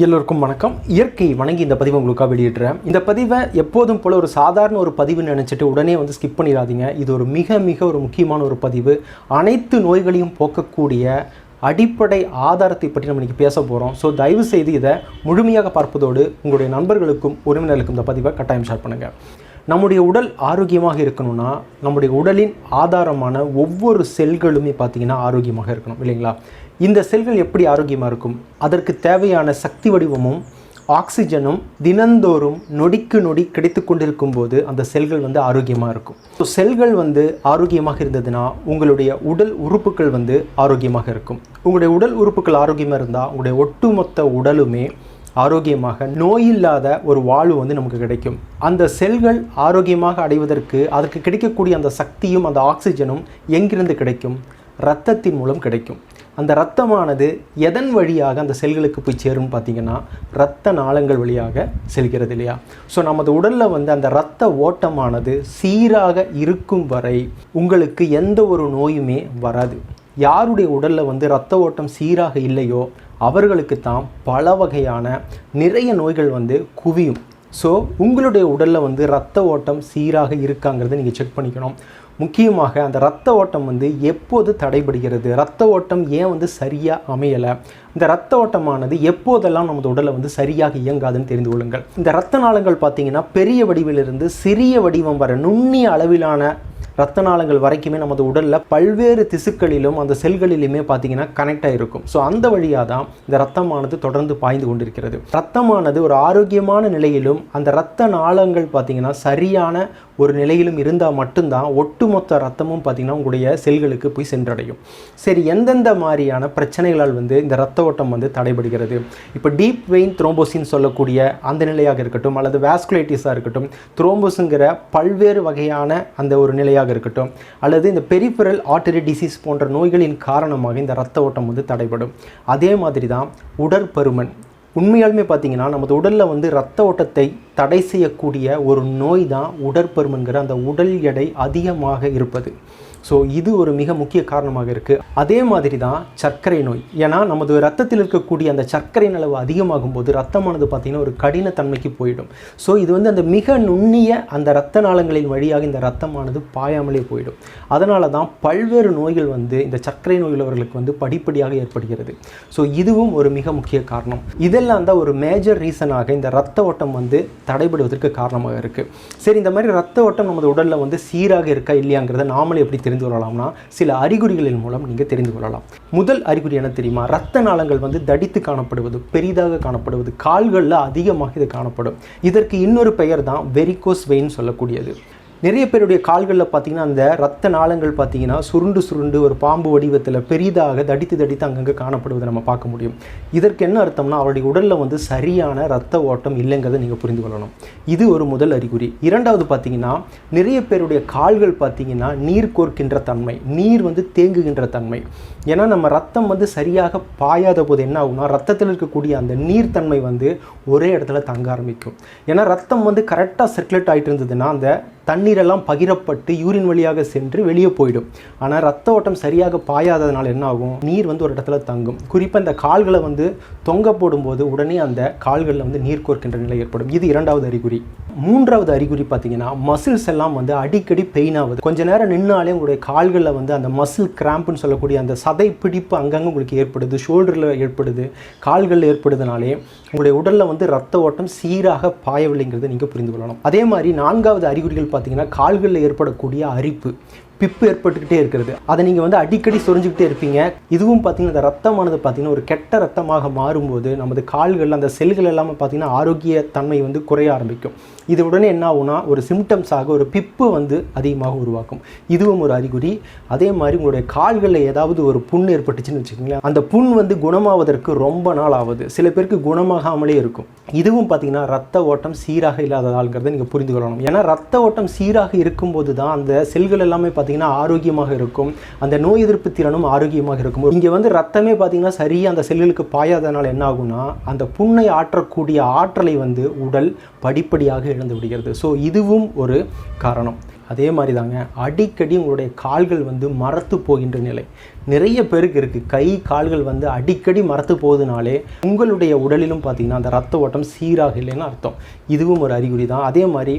எல்லோருக்கும் வணக்கம். இயற்கை வணங்கி இந்த பதிவை உங்களுக்காக வெளியிடுறேன். இந்த பதிவை எப்போதும் போல் ஒரு சாதாரண ஒரு பதிவுன்னு நினச்சிட்டு உடனே வந்து ஸ்கிப் பண்ணிடாதீங்க. இது ஒரு மிக மிக ஒரு முக்கியமான ஒரு பதிவு. அனைத்து நோய்களையும் போக்கக்கூடிய அடிப்படை ஆதாரத்தை பற்றி நம்ம இன்றைக்கி பேச போகிறோம் ஸோ தயவு செய்து இதை முழுமையாக பார்ப்பதோடு உங்களுடைய நண்பர்களுக்கும் உறவினர்களுக்கும் இந்த பதிவை கட்டாயம் ஷேர் பண்ணுங்கள் நம்முடைய உடல் ஆரோக்கியமாக இருக்கணும்னா நம்முடைய உடலின் ஆதாரமான ஒவ்வொரு செல்களுமே பார்த்திங்கன்னா ஆரோக்கியமாக இருக்கணும் இல்லைங்களா? இந்த செல்கள் எப்படி ஆரோக்கியமாக இருக்கும்? அதற்கு தேவையான சக்தி வடிவமும் ஆக்சிஜனும் தினந்தோறும் நொடிக்கு நொடி கிடைத்து கொண்டிருக்கும் போது அந்த செல்கள் வந்து ஆரோக்கியமாக இருக்கும். ஸோ செல்கள் வந்து ஆரோக்கியமாக இருந்ததுன்னா உங்களுடைய உடல் உறுப்புகள் வந்து ஆரோக்கியமாக இருக்கும். உங்களுடைய உடல் உறுப்புகள் ஆரோக்கியமாக இருந்தால் உங்களுடைய ஒட்டுமொத்த உடலுமே ஆரோக்கியமாக நோயில்லாத ஒரு வாழ்வு வந்து நமக்கு கிடைக்கும். அந்த செல்கள் ஆரோக்கியமாக அடைவதற்கு அதற்கு கிடைக்கக்கூடிய அந்த சக்தியும் அந்த ஆக்சிஜனும் எங்கிருந்து கிடைக்கும்? இரத்தத்தின் மூலம் கிடைக்கும். அந்த இரத்தமானது எதன் வழியாக அந்த செல்களுக்கு போய் சேரும் பார்த்தீங்கன்னா ரத்த நாளங்கள் வழியாக செல்கிறது இல்லையா? ஸோ நமது உடலில் வந்து அந்த இரத்த ஓட்டமானது சீராக இருக்கும் வரை உங்களுக்கு எந்த ஒரு நோயுமே வராது. யாருடைய உடலில் வந்து இரத்த ஓட்டம் சீராக இல்லையோ அவர்களுக்கு தான் பல வகையான நிறைய நோய்கள் வந்து குவியும். ஸோ உங்களுடைய உடலில் வந்து ரத்த ஓட்டம் சீராக இருக்காங்கிறத நீங்கள் செக் பண்ணிக்கணும். முக்கியமாக அந்த ரத்த ஓட்டம் வந்து எப்போது தடைபடுகிறது? ரத்த ஓட்டம் ஏன் வந்து சரியாக அமையலை? இந்த ரத்த ஓட்டமானது எப்போதெல்லாம் நமது உடலை வந்து சரியாக இயங்காதுன்னு தெரிந்து கொள்ளுங்கள். இந்த ரத்த நாளங்கள் பார்த்தீங்கன்னா பெரிய வடிவிலிருந்து சிறிய வடிவம் வர நுண்ணிய அளவிலான ரத்த நாளங்கள் வரைக்குமே நமது உடலில் பல்வேறு திசுக்களிலும் அந்த செல்களிலுமே பார்த்தீங்கன்னா கனெக்ட் ஆகிருக்கும் ஸோ அந்த வழியாக தான் இந்த ரத்தமானது தொடர்ந்து பாய்ந்து கொண்டிருக்கிறது. ரத்தமானது ஒரு ஆரோக்கியமான நிலையிலும் அந்த ரத்த நாளங்கள் பார்த்தீங்கன்னா சரியான ஒரு நிலையிலும் இருந்தால் மட்டும்தான் ஒட்டுமொத்த ரத்தமும் பார்த்தீங்கன்னா உங்களுடைய செல்களுக்கு போய் சென்றடையும். சரி எந்தெந்த மாதிரியான பிரச்சனைகளால் வந்து இந்த ரத்த ஓட்டம் வந்து தடைபடுகிறது? இப்போ டீப் வெயின் த்ரோம்போசின் சொல்லக்கூடிய அந்த நிலையாக இருக்கட்டும் அல்லது வேஸ்குலைட்டிஸாக இருக்கட்டும் த்ரோம்போஸுங்கிற பல்வேறு வகையான அந்த ஒரு நிலையாக இருக்கட்டும் அல்லது இந்த பெரிஃபரல் ஆர்டரி டிசீஸ் போன்ற நோய்களின் காரணமாக இந்த ரத்த ஓட்டம் வந்து தடைபடும். அதே மாதிரி தான் உடற்பருமன். உண்மையாலுமே பார்த்தீங்கன்னா நமது உடலில் வந்து ரத்த ஓட்டத்தை தடை செய்யக்கூடிய ஒரு நோய் தான் உடற்பருமன்கிற அந்த உடல் எடை அதிகமாக இருப்பது. ஸோ இது ஒரு மிக முக்கிய காரணமாக இருக்குது அதே மாதிரி தான் சர்க்கரை நோய். ஏன்னா நமது ரத்தத்தில் இருக்கக்கூடிய அந்த சர்க்கரையின் அளவு அதிகமாகும் போது ரத்தமானது பார்த்திங்கன்னா ஒரு கடினத்தன்மைக்கு போயிடும். ஸோ இது வந்து அந்த மிக நுண்ணிய அந்த ரத்த நாளங்களின் வழியாக இந்த ரத்தமானது பாயாமலே போயிடும். அதனால தான் பல்வேறு நோய்கள் வந்து இந்த சர்க்கரை நோய் உள்ளவர்களுக்கு வந்து படிப்படியாக ஏற்படுகிறது. ஸோ இதுவும் ஒரு மிக முக்கிய காரணம். இதெல்லாம் தான் ஒரு மேஜர் ரீசனாக இந்த ரத்த ஓட்டம் வந்து தடைபடுவதற்கு காரணமாக இருக்குது சரி இந்த மாதிரி ரத்த ஓட்டம் நமது உடலில் வந்து சீராக இருக்கா இல்லையாங்கிறத நாமளே எப்படி தெரிந்து கொள்ளலாம்னா சில அறிகுறிகளின் மூலம் நீங்கள் தெரிந்து கொள்ளலாம். முதல் அறிகுறி என்ன தெரியுமா? ரத்த நாளங்கள் வந்து தடித்து காணப்படுவது பெரிதாக காணப்படுவது கால்களில் அதிகமாக இது காணப்படும். இதற்கு இன்னொரு பெயர் தான் வெரிகோஸ் வெயின் சொல்லக்கூடியது. நிறைய பேருடைய கால்களில் பார்த்தீங்கன்னா அந்த ரத்த நாளங்கள் பார்த்தீங்கன்னா சுருண்டு சுருண்டு ஒரு பாம்பு வடிவத்தில் பெரிதாக தடித்து தடித்து அங்கங்கே காணப்படுவதை நம்ம பார்க்க முடியும். இதற்கு என்ன அர்த்தம்னா அவருடைய உடலில் வந்து சரியான ரத்த ஓட்டம் இல்லைங்கிறத நீங்கள் புரிந்து கொள்ளணும். இது ஒரு முதல் அறிகுறி. இரண்டாவது பார்த்தீங்கன்னா நிறைய பேருடைய கால்கள் பார்த்தீங்கன்னா நீர் கோர்க்கின்ற தன்மை நீர் வந்து தேங்குகின்ற தன்மை. ஏன்னா நம்ம ரத்தம் வந்து சரியாக பாயாத போது என்ன ஆகும்னா ரத்தத்தில் இருக்கக்கூடிய அந்த நீர்த்தன்மை வந்து ஒரே இடத்துல தங்க ஆரம்பிக்கும். ஏன்னா ரத்தம் வந்து கரெக்டாக சர்க்குலேட் ஆகிட்டு இருந்ததுன்னா அந்த தண்ணீரெல்லாம் பகிரப்பட்டு யூரின் வழியாக சென்று வெளியே போயிடும். ஆனால் ரத்த ஓட்டம் சரியாக பாயாததுனால என்ன ஆகும் நீர் வந்து ஒரு இடத்துல தங்கும். குறிப்பாக இந்த கால்களை வந்து தொங்க போடும்போது உடனே அந்த கால்களில் வந்து நீர் கோர்க்கின்ற நிலை ஏற்படும். இது இரண்டாவது அறிகுறி. மூன்றாவது அறிகுறி பார்த்தீங்கன்னா மசில்ஸ் எல்லாம் வந்து அடிக்கடி பெயின் ஆகுது. கொஞ்ச நேரம் நின்னாலே உங்களுடைய கால்களில் வந்து அந்த மசில் கிராம்ப்னு சொல்லக்கூடிய அந்த சதை பிடிப்பு அங்கங்கே உங்களுக்கு ஏற்படுது. ஷோல்டரில் ஏற்படுது. கால்களில் ஏற்படுதுனாலே உங்களுடைய உடலில் வந்து ரத்த ஓட்டம் சீராக பாயவில்லைங்கிறத நீங்கள் புரிந்து கொள்ளணும். அதே மாதிரி நான்காவது அறிகுறிகள் பார்த்திங்கன்னா கால்களில் ஏற்படக்கூடிய அரிப்பு. பிப்பு ஏற்பட்டுக்கிட்டே இருக்கிறது. அதை நீங்கள் வந்து அடிக்கடி சொரிஞ்சுக்கிட்டே இருப்பீங்க. இதுவும் பார்த்தீங்கன்னா அந்த ரத்தமானது பார்த்தீங்கன்னா ஒரு கெட்ட ரத்தமாக மாறும்போது நமது கால்கள் அந்த செல்கள் எல்லாமே பார்த்தீங்கன்னா ஆரோக்கிய தன்மை வந்து குறைய ஆரம்பிக்கும். இது உடனே என்ன ஆகும்னா ஒரு சிம்டம்ஸாக ஒரு பிப்பு வந்து அதிகமாக உருவாக்கும். இதுவும் ஒரு அறிகுறி. அதே மாதிரி உங்களுடைய கால்களில் ஏதாவது ஒரு புண் ஏற்பட்டுச்சுன்னு வச்சுக்கோங்களேன் அந்த புண் வந்து குணமாவதற்கு ரொம்ப நாள் ஆகுது. சில பேருக்கு குணமாகாமலே இருக்கும். இதுவும் பார்த்தீங்கன்னா ரத்த ஓட்டம் சீராக இல்லாததால்ங்கிறத நீங்கள் புரிந்து கொள்ளணும். ஏன்னா ரத்த ஓட்டம் சீராக இருக்கும்போது தான் அந்த செல்கள் எல்லாமே பார்த்தீங்கன்னா ஆரோக்கியமாக இருக்கும். அந்த நோய் எதிர்ப்பு திறனும் ஆரோக்கியமாக இருக்கும். இங்கே வந்து ரத்தமே பார்த்தீங்கன்னா சரியாக அந்த செல்களுக்கு பாயாதனால் என்ன ஆகும்னா அந்த புண்ணை ஆற்றக்கூடிய ஆற்றலை வந்து உடல் படிப்படியாக இழந்து விடுகிறது. ஸோ இதுவும் ஒரு காரணம். அதே மாதிரி தாங்க அடிக்கடி உங்களுடைய கால்கள் வந்து மரத்து போகின்ற நிலை. நிறைய பேருக்கு இருக்குது கை கால்கள் வந்து அடிக்கடி மரத்து போகுதுனாலே உங்களுடைய உடலிலும் பார்த்தீங்கன்னா அந்த ரத்த ஓட்டம் சீராக இல்லைன்னு அர்த்தம். இதுவும் ஒரு அறிகுறி தான் அதே மாதிரி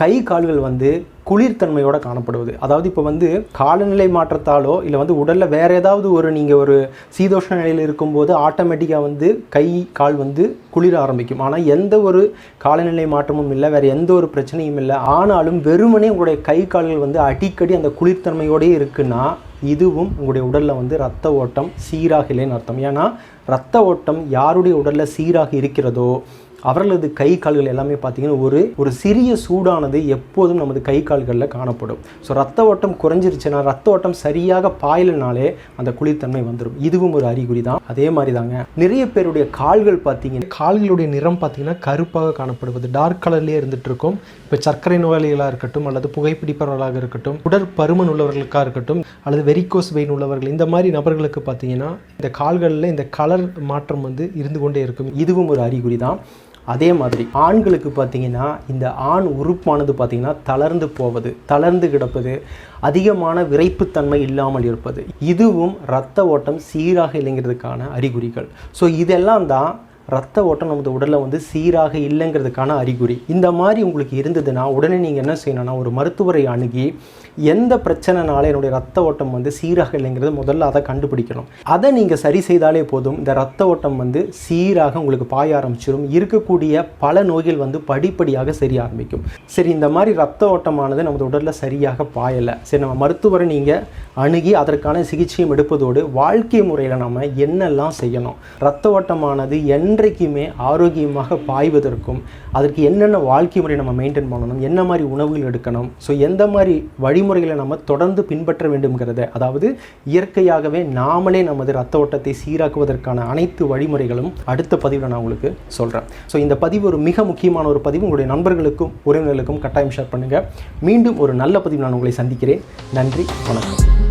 கை கால்கள் வந்து குளிர்தன்மையோட காணப்படுவது. அதாவது இப்போ வந்து காலநிலை மாற்றத்தாலோ இல்லை வந்து உடலில் வேறு ஏதாவது ஒரு நீங்கள் ஒரு சீதோஷ்ண நிலையில் இருக்கும்போது ஆட்டோமேட்டிக்காக வந்து கை கால் வந்து குளிர ஆரம்பிக்கும். ஆனால் எந்த ஒரு காலநிலை மாற்றமும் இல்லை வேறு எந்த ஒரு பிரச்சனையும் இல்லை. ஆனாலும் வெறுமனே உங்களுடைய கை கால்கள் வந்து அடிக்கடி அந்த குளிர்தன்மையோடயே இருக்குன்னா இதுவும் உங்களுடைய உடலில் வந்து ரத்த ஓட்டம் சீராக இல்லைன்னு அர்த்தம். ஏன்னா ரத்த ஓட்டம் யாருடைய உடலில் சீராக இருக்கிறதோ அவர்களது கை கால்கள் எல்லாமே பார்த்தீங்கன்னா ஒரு ஒரு சிறிய சூடானது எப்போதும் நமது கை கால்களில் காணப்படும். ஸோ ரத்த ஓட்டம் குறைஞ்சிருச்சுன்னா ரத்த ஓட்டம் சரியாக பாயலனாலே அந்த குளிர்தன்மை வந்துடும் இதுவும் ஒரு அறிகுறி தான். அதே மாதிரி தாங்க நிறைய பேருடைய கால்கள் பார்த்தீங்கன்னா கால்களுடைய நிறம் பார்த்தீங்கன்னா கருப்பாக காணப்படுவது. டார்க் கலர்லேயே இருந்துட்டு இருக்கும் இப்போ சர்க்கரை நோயாளிகளாக இருக்கட்டும் அல்லது புகைப்பிடிப்பவர்களாக இருக்கட்டும் உடற்பருமன் உள்ளவர்களுக்காக இருக்கட்டும் அல்லது வெரிகோஸ் வெயின் உள்ளவர்கள் இந்த மாதிரி நபர்களுக்கு பார்த்தீங்கன்னா இந்த கால்களில் இந்த கலர் மாற்றம் வந்து இருந்து கொண்டே இருக்கும். இதுவும் ஒரு அறிகுறி தான். அதே மாதிரி ஆண்களுக்கு பார்த்தீங்கன்னா இந்த ஆண் உறுப்பானது பார்த்தீங்கன்னா தளர்ந்து போவது தளர்ந்து கிடப்பது அதிகமான விரைப்புத்தன்மை இல்லாமல் இருப்பது. இதுவும் இரத்த ஓட்டம் சீராக இல்லைங்கிறதுக்கான அறிகுறிகள். ஸோ இதெல்லாம் தான் ரத்த ஓட்டம் நமது உடலில் வந்து சீராக இல்லைங்கிறதுக்கான அறிகுறி. இந்த மாதிரி உங்களுக்கு இருந்ததுன்னா உடனே நீங்கள் என்ன செய்யணும்னா ஒரு மருத்துவரை அணுகி எந்த பிரச்சனைனால என்னுடைய ரத்த ஓட்டம் வந்து சீராக இல்லைங்கிறது முதல்ல அதை கண்டுபிடிக்கணும். அதை நீங்கள் சரி செய்தாலே போதும். இந்த ரத்த ஓட்டம் வந்து சீராக உங்களுக்கு பாய ஆரம்பிச்சிடும் இருக்கக்கூடிய பல நோய்கள் வந்து படிப்படியாக சரி ஆரம்பிக்கும். சரி இந்த மாதிரி ரத்த ஓட்டமானது நமது உடலில் சரியாக பாயலை. சரி நம்ம மருத்துவரை நீங்கள் அணுகி அதற்கான சிகிச்சையும் எடுப்பதோடு வாழ்க்கை முறையில் நம்ம என்னெல்லாம் செய்யணும்? ரத்த ஓட்டமானது என்றைக்குமே ஆரோக்கியமாக பாய்வதற்கும் அதற்கு என்னென்ன வாழ்க்கை முறை நம்ம மெயின்டைன் பண்ணணும் என்ன மாதிரி உணவுகள் எடுக்கணும் ஸோ எந்த மாதிரி வழிமுறைகளை நம்ம தொடர்ந்து பின்பற்ற வேண்டும்ங்கிறத அதாவது இயற்கையாகவே நாமளே நமது ரத்த ஓட்டத்தை சீராக்குவதற்கான அனைத்து வழிமுறைகளும் அடுத்த பதிவில் நான் உங்களுக்கு சொல்கிறேன் ஸோ இந்த பதிவு ஒரு மிக முக்கியமான ஒரு பதிவு. உங்களுடைய நண்பர்களுக்கும் உறவினர்களுக்கும் கட்டாயம் ஷேர் பண்ணுங்கள் மீண்டும் ஒரு நல்ல பதிவு நான் உங்களை சந்திக்கிறேன். நன்றி வணக்கம்.